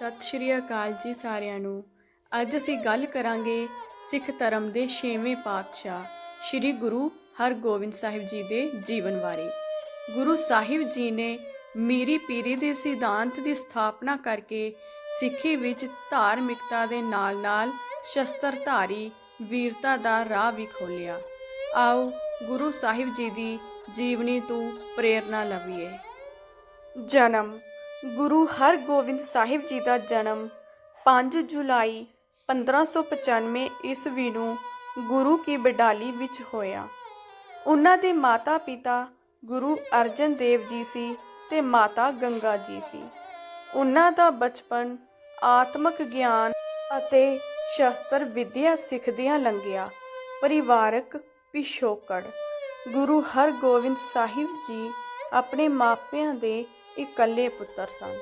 ਸਤਿ ਸ਼੍ਰੀ ਅਕਾਲ ਜੀ ਸਾਰਿਆਂ ਨੂੰ। ਅੱਜ ਅਸੀਂ ਗੱਲ ਕਰਾਂਗੇ ਸਿੱਖ ਧਰਮ ਦੇ ਛੇਵੇਂ ਪਾਤਸ਼ਾਹ, ਸ੍ਰੀ ਗੁਰੂ ਹਰਗੋਬਿੰਦ ਸਾਹਿਬ ਜੀ ਦੇ ਜੀਵਨ ਬਾਰੇ। ਗੁਰੂ ਸਾਹਿਬ ਜੀ ਨੇ ਮੀਰੀ ਪੀਰੀ ਦੇ ਸਿਧਾਂਤ ਦੀ ਸਥਾਪਨਾ ਕਰਕੇ ਸਿੱਖੀ ਵਿੱਚ ਧਾਰਮਿਕਤਾ ਦੇ ਨਾਲ-ਨਾਲ ਸ਼ਸਤਰਧਾਰੀ ਵੀਰਤਾ ਦਾ ਰਾਹ ਵੀ ਖੋਲ੍ਹਿਆ। ਆਓ ਗੁਰੂ ਸਾਹਿਬ ਜੀ ਦੀ ਜੀਵਨੀ ਤੋਂ ਪ੍ਰੇਰਣਾ ਲਵੀਏ। ਜਨਮ ਗੁਰੂ ਹਰਗੋਬਿੰਦ ਸਾਹਿਬ ਜੀ ਦਾ ਜਨਮ 5 ਜੁਲਾਈ 1595 ਈਸਵੀ ਨੂੰ ਗੁਰੂ ਕੀ ਬਡਾਲੀ ਵਿੱਚ ਹੋਇਆ। ਉਹਨਾਂ ਦੇ ਮਾਤਾ-ਪਿਤਾ ਗੁਰੂ ਅਰਜਨ ਦੇਵ ਜੀ ਸੀ ਤੇ ਮਾਤਾ ਗੰਗਾ ਜੀ ਸੀ। ਉਹਨਾਂ ਦਾ ਬਚਪਨ ਆਤਮਿਕ ਗਿਆਨ ਅਤੇ ਸ਼ਸਤਰ ਵਿਦਿਆ ਸਿੱਖਦਿਆਂ ਲੰਘਿਆ। ਪਰਿਵਾਰਕ ਪਿਛੋਕੜ। ਗੁਰੂ ਹਰਗੋਬਿੰਦ ਸਾਹਿਬ ਜੀ ਆਪਣੇ ਮਾਪਿਆਂ ਦੇ ਇਕੱਲੇ ਪੁੱਤਰ ਸਨ।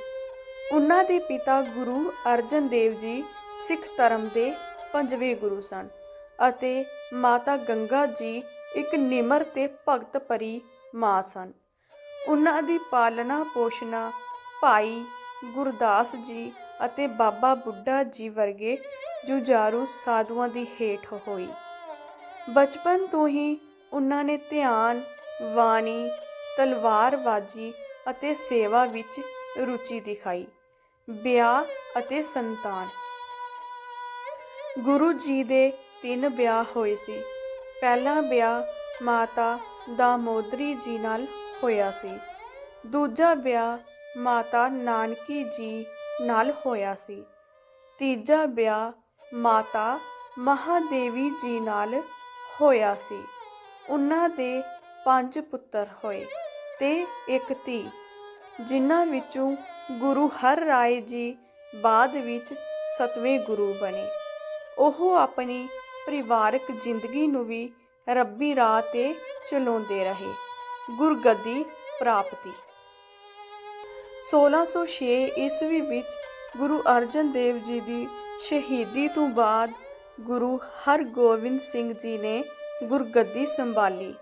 ਉਹਨਾਂ ਦੇ ਪਿਤਾ ਗੁਰੂ ਅਰਜਨ ਦੇਵ ਜੀ ਸਿੱਖ ਧਰਮ ਦੇ ਪੰਜਵੇਂ ਗੁਰੂ ਸਨ ਅਤੇ ਮਾਤਾ ਗੰਗਾ ਜੀ ਇੱਕ ਨਿਮਰ ਤੇ ਭਗਤ ਪਰੀ ਮਾਂ ਸਨ। ਉਹਨਾਂ ਦੀ ਪਾਲਣਾ ਪੋਸ਼ਣਾ ਭਾਈ ਗੁਰਦਾਸ ਜੀ ਅਤੇ ਬਾਬਾ ਬੁੱਢਾ ਜੀ ਵਰਗੇ ਜੁਝਾਰੂ ਸਾਧੂਆਂ ਦੀ ਹੇਠ ਹੋਈ। ਬਚਪਨ ਤੋਂ ਹੀ ਉਹਨਾਂ ਨੇ ਧਿਆਨ, ਬਾਣੀ, ਤਲਵਾਰਬਾਜ਼ੀ ਅਤੇ ਸੇਵਾ ਵਿੱਚ ਰੁਚੀ ਦਿਖਾਈ। ਵਿਆਹ ਅਤੇ ਸੰਤਾਨ। ਗੁਰੂ ਜੀ ਦੇ ਤਿੰਨ ਵਿਆਹ ਹੋਏ ਸੀ। ਪਹਿਲਾ ਵਿਆਹ ਮਾਤਾ ਦਾਮੋਦਰੀ ਜੀ ਨਾਲ ਹੋਇਆ ਸੀ। ਦੂਜਾ ਵਿਆਹ ਮਾਤਾ ਨਾਨਕੀ ਜੀ ਨਾਲ ਹੋਇਆ ਸੀ। ਤੀਜਾ ਵਿਆਹ ਮਾਤਾ ਮਹਾਦੇਵੀ ਜੀ ਨਾਲ ਹੋਇਆ ਸੀ। ਉਹਨਾਂ ਦੇ ਪੰਜ ਪੁੱਤਰ ਹੋਏ। ਤੇ ਇੱਕ ਧੀ, ਜਿਨ੍ਹਾਂ ਵਿੱਚੋਂ ਗੁਰੂ ਹਰ ਰਾਏ ਜੀ ਬਾਅਦ ਵਿੱਚ ਸਤਵੇਂ ਗੁਰੂ ਬਣੇ। ਉਹ ਆਪਣੀ ਪਰਿਵਾਰਕ ਜ਼ਿੰਦਗੀ ਨੂੰ ਵੀ ਰੱਬੀ ਰਾਹ ਤੇ ਚਲਾਉਂਦੇ ਰਹੇ। ਗੁਰਗੱਦੀ ਪ੍ਰਾਪਤੀ। 1606 ਈਸਵੀ ਵਿੱਚ ਗੁਰੂ ਅਰਜਨ ਦੇਵ ਜੀ ਦੀ ਸ਼ਹੀਦੀ ਤੋਂ ਬਾਅਦ ਗੁਰੂ ਹਰਗੋਬਿੰਦ ਸਿੰਘ ਜੀ ਨੇ ਗੁਰਗੱਦੀ ਸੰਭਾਲੀ।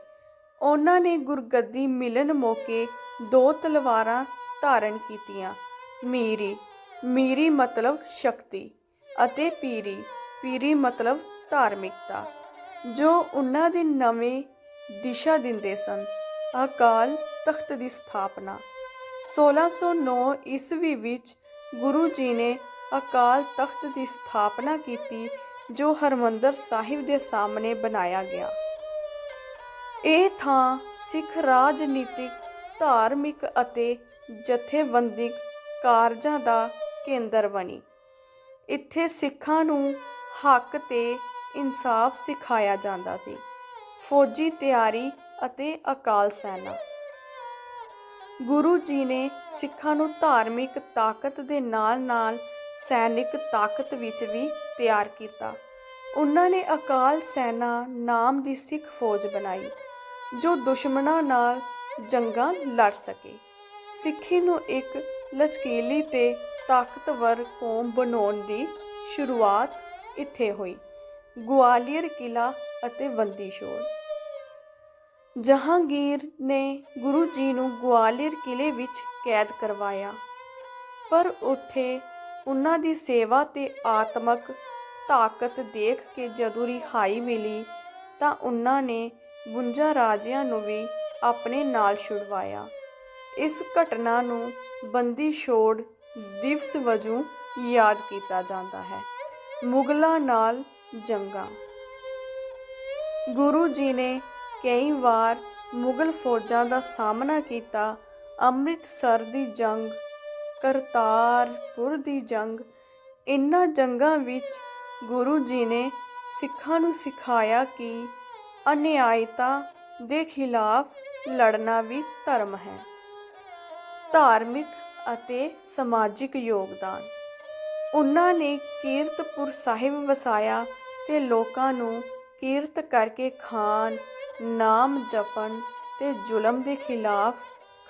ਉਹਨਾਂ ਨੇ ਗੁਰਗੱਦੀ ਮਿਲਣ ਮੌਕੇ ਦੋ ਤਲਵਾਰਾਂ ਧਾਰਨ ਕੀਤੀਆਂ। ਮੀਰੀ ਮੀਰੀ ਮਤਲਬ ਸ਼ਕਤੀ ਅਤੇ ਪੀਰੀ ਪੀਰੀ ਮਤਲਬ ਧਾਰਮਿਕਤਾ, ਜੋ ਉਹਨਾਂ ਦੇ ਨਵੇਂ ਦਿਸ਼ਾ ਦਿੰਦੇ ਸਨ। ਅਕਾਲ ਤਖਤ ਦੀ ਸਥਾਪਨਾ। 1609 ਈਸਵੀ ਵਿੱਚ ਗੁਰੂ ਜੀ ਨੇ ਅਕਾਲ ਤਖਤ ਦੀ ਸਥਾਪਨਾ ਕੀਤੀ, ਜੋ ਹਰਮੰਦਰ ਸਾਹਿਬ ਦੇ ਸਾਹਮਣੇ ਬਣਾਇਆ ਗਿਆ। ਇਹ ਥਾਂ ਸਿੱਖ ਰਾਜਨੀਤਿਕ, ਧਾਰਮਿਕ ਅਤੇ ਜਥੇਬੰਦਿਕ ਕਾਰਜਾਂ ਦਾ ਕੇਂਦਰ ਬਣੀ। ਇੱਥੇ ਸਿੱਖਾਂ ਨੂੰ ਹੱਕ ਤੇ ਇਨਸਾਫ ਸਿਖਾਇਆ ਜਾਂਦਾ ਸੀ। ਫੌਜੀ ਤਿਆਰੀ ਅਤੇ ਅਕਾਲ ਸੈਨਾ। ਗੁਰੂ ਜੀ ਨੇ ਸਿੱਖਾਂ ਨੂੰ ਧਾਰਮਿਕ ਤਾਕਤ ਦੇ ਨਾਲ-ਨਾਲ ਸੈਨਿਕ ਤਾਕਤ ਵਿੱਚ ਵੀ ਤਿਆਰ ਕੀਤਾ। ਉਹਨਾਂ ਨੇ ਅਕਾਲ ਸੈਨਾ ਨਾਮ ਦੀ ਸਿੱਖ ਫੌਜ ਬਣਾਈ। ਜੋ ਦੁਸ਼ਮਣਾਂ ਨਾਲ ਜੰਗਾਂ ਲੜ ਸਕੇ। ਸਿੱਖੀ ਨੂੰ ਇੱਕ ਲਚਕੀਲੀ ਤੇ ਤਾਕਤਵਰ ਕੌਮ ਬਣਾਉਣ ਦੀ ਸ਼ੁਰੂਆਤ ਇੱਥੇ ਹੋਈ। ਗਵਾਲੀਅਰ ਕਿਲਾ ਅਤੇ ਬੰਦੀ ਛੋੜ ਜਹਾਂਗੀਰ ਨੇ ਗੁਰੂ ਜੀ ਨੂੰ ਗਵਾਲੀਅਰ ਕਿਲੇ ਵਿੱਚ ਕੈਦ ਕਰਵਾਇਆ। ਪਰ ਉੱਥੇ ਉਹਨਾਂ ਦੀ ਸੇਵਾ ਤੇ ਆਤਮਕ ਤਾਕਤ ਦੇਖ ਕੇ ਜਦੋਂ ਰਿਹਾਈ ਮਿਲੀ ਤਾਂ ਉਹਨਾਂ ਨੇ 52 ਰਾਜਿਆਂ ਨੂੰ ਵੀ ਆਪਣੇ ਨਾਲ ਛੁਡਵਾਇਆ। ਇਸ ਘਟਨਾ ਨੂੰ ਬੰਦੀ ਛੋੜ ਦਿਵਸ ਵਜੋਂ ਯਾਦ ਕੀਤਾ ਜਾਂਦਾ ਹੈ। ਮੁਗਲਾਂ ਨਾਲ ਜੰਗਾਂ। ਗੁਰੂ ਜੀ ਨੇ ਕਈ ਵਾਰ ਮੁਗਲ ਫੌਜਾਂ ਦਾ ਸਾਹਮਣਾ ਕੀਤਾ। ਅੰਮ੍ਰਿਤਸਰ ਦੀ ਜੰਗ, ਕਰਤਾਰਪੁਰ ਦੀ ਜੰਗ, ਇਨ੍ਹਾਂ ਜੰਗਾਂ ਵਿੱਚ ਗੁਰੂ ਜੀ ਨੇ ਸਿੱਖਾਂ ਨੂੰ ਸਿਖਾਇਆ ਕਿ ਅਨਿਆਇਤਾ ਦੇ ਖਿਲਾਫ ਲੜਨਾ ਵੀ ਧਰਮ ਹੈ। ਧਾਰਮਿਕ ਅਤੇ ਸਮਾਜਿਕ ਯੋਗਦਾਨ। ਉਹਨਾਂ ਨੇ ਕੀਰਤਪੁਰ ਸਾਹਿਬ ਵਸਾਇਆ ਤੇ ਲੋਕਾਂ ਨੂੰ ਕੀਰਤ ਕਰਕੇ ਖਾਨ, ਨਾਮ ਜਪਣ ਤੇ ਜ਼ੁਲਮ ਦੇ ਖਿਲਾਫ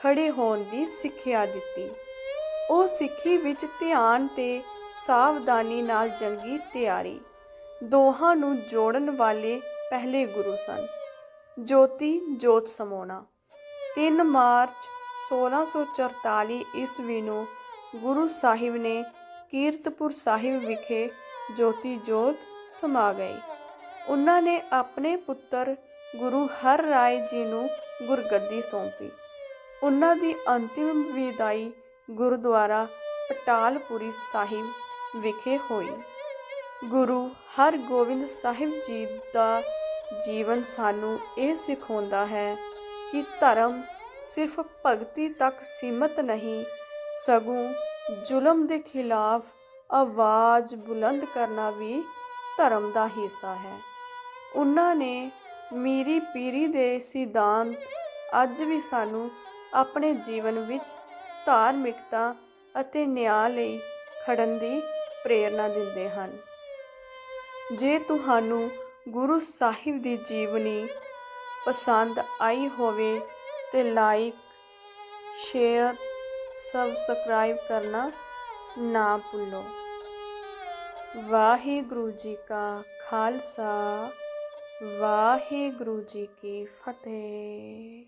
ਖੜੇ ਹੋਣ ਦੀ ਸਿੱਖਿਆ ਦਿੱਤੀ। ਉਹ ਸਿੱਖੀ ਵਿੱਚ ਧਿਆਨ ਤੇ ਸਾਵਧਾਨੀ ਨਾਲ ਜੰਗੀ ਤਿਆਰੀ। ਦੋਹਾਂ ਨੂੰ ਜੋੜਨ ਵਾਲੇ ਪਹਿਲੇ ਗੁਰੂ ਸਨ। ਜੋਤੀ ਜੋਤ ਸਮਾਉਣਾ 3 ਮਾਰਚ 1644 ਈਸਵੀ ਨੂੰ ਗੁਰੂ ਸਾਹਿਬ ਨੇ ਕੀਰਤਪੁਰ ਸਾਹਿਬ ਵਿਖੇ ਜੋਤੀ ਜੋਤ ਸਮਾ ਗਈ। ਉਹਨਾਂ ਨੇ ਆਪਣੇ ਪੁੱਤਰ ਗੁਰੂ ਹਰ ਰਾਏ ਜੀ ਨੂੰ ਗੁਰਗੱਦੀ ਸੌਂਪੀ। ਉਹਨਾਂ ਦੀ ਅੰਤਿਮ ਵਿਦਾਈ ਗੁਰਦੁਆਰਾ ਪਟਾਲਪੁਰੀ ਸਾਹਿਬ ਵਿਖੇ ਹੋਈ। ਗੁਰੂ ਹਰਗੋਬਿੰਦ ਸਾਹਿਬ ਜੀ ਦਾ ਜੀਵਨ ਸਾਨੂੰ ਇਹ ਸਿਖਾਉਂਦਾ ਹੈ ਕਿ ਧਰਮ ਸਿਰਫ ਭਗਤੀ ਤੱਕ ਸੀਮਤ ਨਹੀਂ, ਸਗੋਂ ਜ਼ੁਲਮ ਦੇ ਖਿਲਾਫ ਆਵਾਜ਼ ਬੁਲੰਦ ਕਰਨਾ ਵੀ ਧਰਮ ਦਾ ਹਿੱਸਾ ਹੈ। ਉਹਨਾਂ ਨੇ ਮੀਰੀ ਪੀਰੀ ਦੇ ਸਿਧਾਂਤ ਅੱਜ ਵੀ ਸਾਨੂੰ ਆਪਣੇ ਜੀਵਨ ਵਿੱਚ ਧਾਰਮਿਕਤਾ ਅਤੇ ਨਿਆਂ ਲਈ ਖੜਨ ਦੀ ਪ੍ਰੇਰਣਾ ਦਿੰਦੇ ਹਨ। ਜੇ ਤੁਹਾਨੂੰ ਗੁਰੂ ਸਾਹਿਬ ਦੀ ਜੀਵਨੀ ਪਸੰਦ ਆਈ ਹੋਵੇ ਤੇ ਲਾਈਕ ਸ਼ੇਅਰ ਸਬਸਕ੍ਰਾਈਬ ਕਰਨਾ ਨਾ ਭੁੱਲੋ। ਵਾਹਿਗੁਰੂ ਜੀ ਕਾ ਖਾਲਸਾ, ਵਾਹਿਗੁਰੂ ਜੀ ਕੀ ਫਤਿਹ।